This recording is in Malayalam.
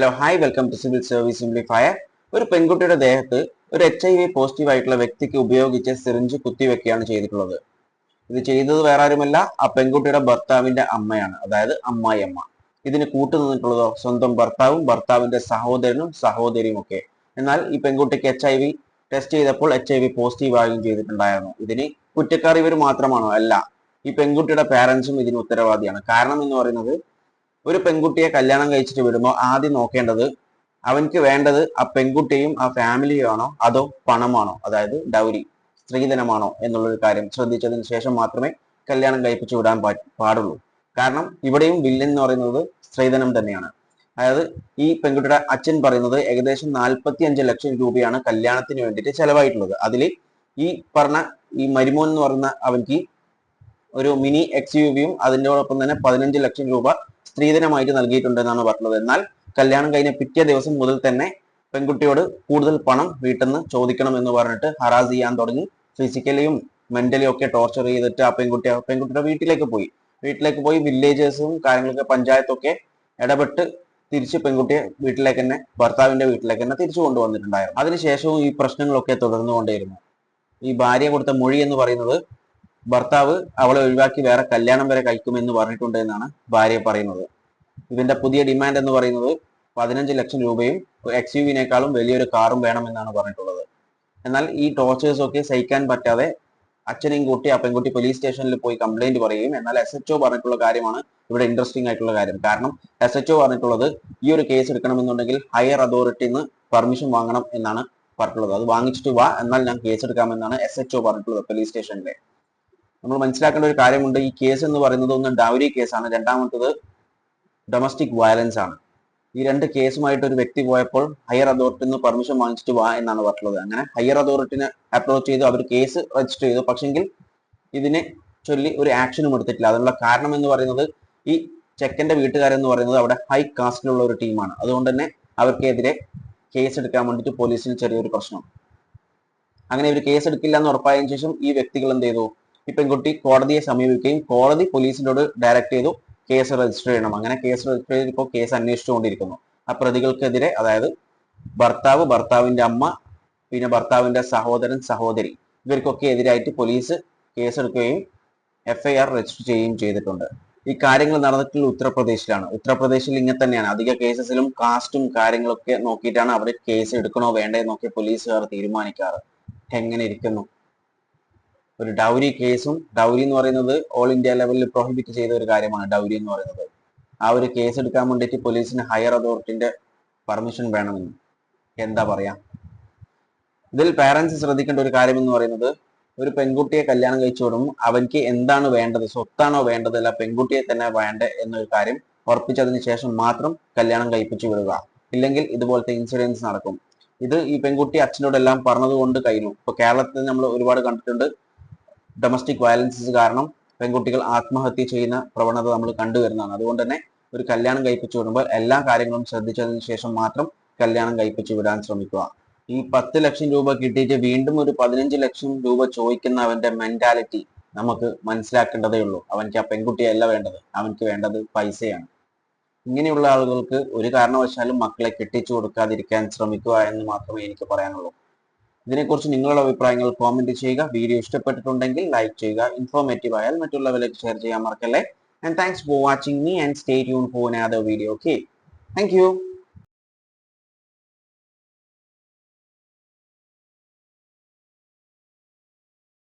Hello hi welcome to civil service simplifier ഒരു പെൺകുട്ടിയുടെ ദേഹത്ത് ഒരു എച്ച് ഐ വി പോസിറ്റീവ് ആയിട്ടുള്ള വ്യക്തിക്ക് ഉപയോഗിച്ച് സിറിഞ്ച് കുത്തിവെക്കുകയാണ് ചെയ്തിട്ടുള്ളത്. ഇത് ചെയ്തത് വേറെ ആരുമല്ല ആ പെൺകുട്ടിയുടെ ഭർത്താവിന്റെ അമ്മയാണ് അതായത് അമ്മായിയമ്മ. ഇതിന് കൂട്ടുനിന്നിട്ടുള്ളതോ സ്വന്തം ഭർത്താവും ഭർത്താവിന്റെ സഹോദരനും സഹോദരിയും ഒക്കെ. എന്നാൽ ഈ പെൺകുട്ടിക്ക് എച്ച് ഐ വി ടെസ്റ്റ് ചെയ്തപ്പോൾ എച്ച് ഐ വി പോസിറ്റീവ് ആകുകയും ചെയ്തിട്ടുണ്ടായിരുന്നു. ഇതിന് കുറ്റക്കാർ ഇവർ മാത്രമാണോ? അല്ല. ഈ പെൺകുട്ടിയുടെ പാരന്റ്സും ഇതിന് ഉത്തരവാദിയാണ്. കാരണം എന്ന് പറയുന്നത് ഒരു പെൺകുട്ടിയെ കല്യാണം കഴിച്ചിട്ട് വിടുമ്പോൾ ആദ്യം നോക്കേണ്ടത് അവനക്ക് വേണ്ടത് ആ പെൺകുട്ടിയും ആ ഫാമിലിയും ആണോ അതോ പണമാണോ? അതായത് ഡൗരി സ്ത്രീധനമാണോ എന്നുള്ളൊരു കാര്യം ശ്രദ്ധിച്ചതിന് ശേഷം മാത്രമേ കല്യാണം കഴിപ്പിച്ചു വിടാൻ പാടുള്ളൂ. കാരണം ഇവിടെയും വില്ലൻ എന്ന് പറയുന്നത് സ്ത്രീധനം തന്നെയാണ്. അതായത് ഈ പെൺകുട്ടിയുടെ അച്ഛൻ പറയുന്നത് ഏകദേശം നാൽപ്പത്തി അഞ്ച് ലക്ഷം രൂപയാണ് കല്യാണത്തിന് വേണ്ടിയിട്ട് ചെലവായിട്ടുള്ളത്. അതിൽ ഈ പറഞ്ഞ ഈ മരുമോൻ എന്ന് പറയുന്ന അവൻക്ക് ഒരു മിനി എക്സ് യു വിയും അതിന്റെയോടൊപ്പം തന്നെ പതിനഞ്ച് ലക്ഷം രൂപ സ്ത്രീധനമായിട്ട് നൽകിയിട്ടുണ്ട് എന്നാണ് പറഞ്ഞത്. എന്നാൽ കല്യാണം കഴിഞ്ഞ പിറ്റേ ദിവസം മുതൽ തന്നെ പെൺകുട്ടിയോട് കൂടുതൽ പണം വീട്ടിൽ നിന്ന് ചോദിക്കണം എന്ന് പറഞ്ഞിട്ട് ഹറാസ് ചെയ്യാൻ തുടങ്ങി. ഫിസിക്കലിയും മെന്റലിയും ഒക്കെ ടോർച്ചർ ചെയ്തിട്ട് ആ പെൺകുട്ടി ആ പെൺകുട്ടിയുടെ വീട്ടിലേക്ക് പോയി. വീട്ടിലേക്ക് പോയി വില്ലേജേഴ്സും കാര്യങ്ങളൊക്കെ പഞ്ചായത്തൊക്കെ ഇടപെട്ട് തിരിച്ച് പെൺകുട്ടിയെ വീട്ടിലേക്ക് തന്നെ ഭർത്താവിന്റെ വീട്ടിലേക്ക് തന്നെ തിരിച്ചു കൊണ്ടുവന്നിട്ടുണ്ടായിരുന്നു. അതിനുശേഷവും ഈ പ്രശ്നങ്ങളൊക്കെ തുടർന്നുകൊണ്ടേയിരുന്നു. ഈ ഭാര്യ കൊടുത്ത മൊഴി എന്ന് പറയുന്നത് ഭർത്താവ് അവളെ ഒഴിവാക്കി വേറെ കല്യാണം വരെ കഴിക്കുമെന്ന് പറഞ്ഞിട്ടുണ്ട് എന്നാണ് ഭാര്യ പറയുന്നത്. ഇതിന്റെ പുതിയ ഡിമാൻഡ് എന്ന് പറയുന്നത് പതിനഞ്ച് ലക്ഷം രൂപയും എക്സ് യു വിനേക്കാളും വലിയൊരു കാറും വേണമെന്നാണ് പറഞ്ഞിട്ടുള്ളത്. എന്നാൽ ഈ ടോർച്ചേഴ്സ് ഒക്കെ സഹിക്കാൻ പറ്റാതെ അച്ഛനെയും കൂട്ടി ആ പോലീസ് സ്റ്റേഷനിൽ പോയി കംപ്ലൈന്റ് പറയുകയും എന്നാൽ എസ് എച്ച് പറഞ്ഞിട്ടുള്ള കാര്യമാണ് ഇവിടെ ഇൻട്രസ്റ്റിംഗ് ആയിട്ടുള്ള കാര്യം. കാരണം എസ് എച്ച് പറഞ്ഞിട്ടുള്ളത് ഈ ഒരു കേസ് എടുക്കണമെന്നുണ്ടെങ്കിൽ ഹയർ അതോറിറ്റിന്ന് പെർമിഷൻ വാങ്ങണം എന്നാണ് പറഞ്ഞിട്ടുള്ളത്. അത് വാങ്ങിച്ചിട്ട് വാ എന്നാൽ ഞാൻ കേസ് എടുക്കാമെന്നാണ് എസ് എച്ച് പറഞ്ഞിട്ടുള്ളത് പോലീസ് സ്റ്റേഷനിലെ നമ്മൾ മനസ്സിലാക്കേണ്ട ഒരു കാര്യമുണ്ട്. ഈ കേസ് എന്ന് പറയുന്നത് ഒന്ന് ഡൗരി കേസാണ് രണ്ടാമത്തത് ഡൊമസ്റ്റിക് വയലൻസ് ആണ്. ഈ രണ്ട് കേസുമായിട്ട് ഒരു വ്യക്തി പോയപ്പോൾ ഹയർ അതോറിറ്റിയിൽ നിന്ന് പെർമിഷൻ വാങ്ങിച്ചിട്ട് വാ എന്നാണ് പറഞ്ഞിട്ടുള്ളത് അങ്ങനെ ഹയർ അതോറിറ്റിനെ അപ്രോച്ച് ചെയ്തു. അവർ കേസ് രജിസ്റ്റർ ചെയ്തു. പക്ഷെങ്കിൽ ഇതിനെ ചൊല്ലി ഒരു ആക്ഷനും എടുത്തിട്ടില്ല. അതിനുള്ള കാരണം എന്ന് പറയുന്നത് ഈ ചെക്കന്റെ വീട്ടുകാരെന്ന് പറയുന്നത് അവിടെ ഹൈ കാസ്റ്റിലുള്ള ഒരു ടീമാണ് അതുകൊണ്ട് തന്നെ അവർക്കെതിരെ കേസ് എടുക്കാൻ വേണ്ടിയിട്ട് പോലീസിന് ചെറിയൊരു പ്രശ്നം. അങ്ങനെ ഒരു കേസ് എടുക്കില്ല എന്ന് ഉറപ്പായതിനു ശേഷം ഈ വ്യക്തികൾ എന്ത് ചെയ്തു? ഈ പെൺകുട്ടി കോടതിയെ സമീപിക്കുകയും കോടതി പോലീസിനോട് ഡയറക്റ്റ് ചെയ്തു കേസ് രജിസ്റ്റർ ചെയ്യണം. അങ്ങനെ കേസ് രജിസ്റ്റർ ചെയ്ത് ഇപ്പോൾ കേസ് അന്വേഷിച്ചുകൊണ്ടിരിക്കുന്നു. ആ പ്രതികൾക്കെതിരെ അതായത് ഭർത്താവ് ഭർത്താവിന്റെ അമ്മ പിന്നെ ഭർത്താവിന്റെ സഹോദരൻ സഹോദരി ഇവർക്കൊക്കെ എതിരായിട്ട് പോലീസ് കേസെടുക്കുകയും എഫ്ഐആർ രജിസ്റ്റർ ചെയ്യുകയും ചെയ്തിട്ടുണ്ട്. ഈ കാര്യങ്ങൾ നടന്നിട്ടുള്ള ഉത്തർപ്രദേശിലാണ്. ഉത്തർപ്രദേശിൽ ഇങ്ങനെ തന്നെയാണ്. അധിക കേസസിലും കാസ്റ്റും കാര്യങ്ങളൊക്കെ നോക്കിയിട്ടാണ് അവർ കേസ് എടുക്കണോ വേണ്ടേ നോക്കി പോലീസുകാർ തീരുമാനിക്കാറ്. എങ്ങനെ ഇരിക്കുന്നു? ഒരു ഡൗരി കേസും ഡൗരി എന്ന് പറയുന്നത് ഓൾ ഇന്ത്യ ലെവലിൽ പ്രോഹിബിറ്റ് ചെയ്ത ഒരു കാര്യമാണ് ഡൗരി എന്ന് പറയുന്നത്. ആ ഒരു കേസ് എടുക്കാൻ വേണ്ടിയിട്ട് പോലീസിന് ഹയർ അതോറിറ്റിന്റെ പെർമിഷൻ വേണമെന്ന്. എന്താ പറയാ? ഇതിൽ പാരന്റ്സ് ശ്രദ്ധിക്കേണ്ട ഒരു കാര്യം എന്ന് പറയുന്നത് ഒരു പെൺകുട്ടിയെ കല്യാണം കഴിച്ചു വിടുമ്പോൾ അവൻക്ക് എന്താണ് വേണ്ടത് സ്വത്താണോ വേണ്ടത് അല്ല പെൺകുട്ടിയെ തന്നെ വേണ്ട എന്നൊരു കാര്യം ഉറപ്പിച്ചതിന് ശേഷം മാത്രം കല്യാണം കഴിപ്പിച്ചു വിടുക. ഇല്ലെങ്കിൽ ഇതുപോലത്തെ ഇൻസിഡൻസ് നടക്കും. ഇത് ഈ പെൺകുട്ടി അച്ഛനോടെല്ലാം പറഞ്ഞതുകൊണ്ട് കഴിഞ്ഞു ഇപ്പൊ കേരളത്തിൽ നമ്മൾ ഒരുപാട് കണ്ടിട്ടുണ്ട്. ഡൊമസ്റ്റിക് വയലൻസസ് കാരണം പെൺകുട്ടികൾ ആത്മഹത്യ ചെയ്യുന്ന പ്രവണത നമ്മൾ കണ്ടുവരുന്നതാണ് അതുകൊണ്ട് തന്നെ ഒരു കല്യാണം കഴിപ്പിച്ചു വിടുമ്പോൾ എല്ലാ കാര്യങ്ങളും ശ്രദ്ധിച്ചതിന് ശേഷം മാത്രം കല്യാണം കഴിപ്പിച്ചു വിടാൻ ശ്രമിക്കുക. ഈ പത്ത് ലക്ഷം രൂപ കിട്ടിയിട്ട് വീണ്ടും ഒരു പതിനഞ്ച് ലക്ഷം രൂപ ചോദിക്കുന്ന അവന്റെ മെന്റാലിറ്റി നമുക്ക് മനസ്സിലാക്കേണ്ടതേ ഉള്ളൂ. അവൻക്ക് ആ പെൺകുട്ടിയല്ല വേണ്ടത്. അവൻക്ക് വേണ്ടത് പൈസയാണ്. ഇങ്ങനെയുള്ള ആളുകൾക്ക് ഒരു കാരണവശാലും മക്കളെ കെട്ടിച്ചു കൊടുക്കാതിരിക്കാൻ ശ്രമിക്കുക എന്ന് മാത്രമേ എനിക്ക് പറയാനുള്ളൂ. ഇതിനെക്കുറിച്ച് നിങ്ങളുടെ അഭിപ്രായങ്ങൾ കോമെന്റ് ചെയ്യുക. വീഡിയോ ഇഷ്ടപ്പെട്ടിട്ടുണ്ടെങ്കിൽ ലൈക്ക് ചെയ്യുക. ഇൻഫോർമേറ്റീവ് ആയാൽ മറ്റുള്ളവരിലേക്ക് ഷെയർ ചെയ്യാൻ മറക്കല്ലേ. And thanks for watching me and stay tune for another video okay thank you